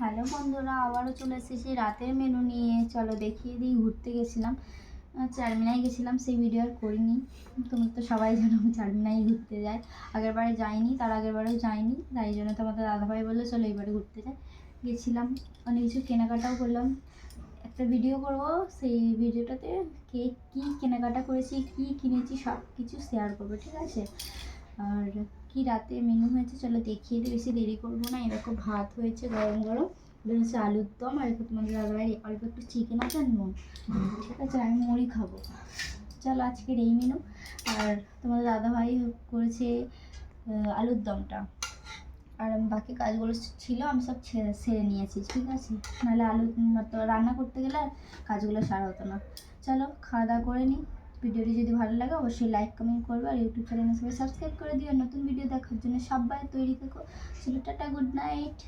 Hello বন্ধুরা, আবারও চলে এসেছি রাতের মেনু নিয়ে। চলো দেখিয়ে দিই, ঘুরতে গেছিলাম। চারমিনায় গেছিলাম, সেই ভিডিও আর করিনি। তোমরা তো সবাই জানো চারমিনায় ঘুরতে যাই। আগের বারে যাইনি, তার আগের বারেও যাইনি। তাই জন্য তোমাদের দাদাভাই বলল, চলো এবারে ঘুরতে যাই। গেছিলাম, অনেক কিছু কেনাকাটাও করলাম। একটা ভিডিও করব, সেই ভিডিওটাতে কে কী কেনাকাটা করেছি, কী কিনেছি সব কিছু শেয়ার করব, ঠিক আছে? আর কি রাতে মেনু হয়েছে চলো দেখিয়ে দিই, বেশি দেরি করব না। এরকম ভাত হয়েছে গরম গরম হচ্ছে আলুর দম, আর একটু তোমাদের দাদাভাই অল্প একটু চিকেন আছে আর নুন। ঠিক আছে, আমি মুড়ি খাব। চলো আজকের এই মেনু আর তোমাদের দাদাভাই করেছে আলুর দমটা। আর বাকি কাজগুলো ছিল, আমি সব সেরে নিয়েছি, ঠিক আছে? নাহলে আলু রান্না করতে গেলে কাজগুলো সারা হতো না। চলো খাওয়া দাওয়া করে নিই ভিডিওটি যদি ভালো লাগে, অবশ্যই লাইক কমেন্ট করবে আর ইউটিউব চ্যানেল সবাই সাবস্ক্রাইব করে দিও। নতুন ভিডিও দেখার জন্য সবাই তৈরি থেকো। চলো টাটা গুড নাইট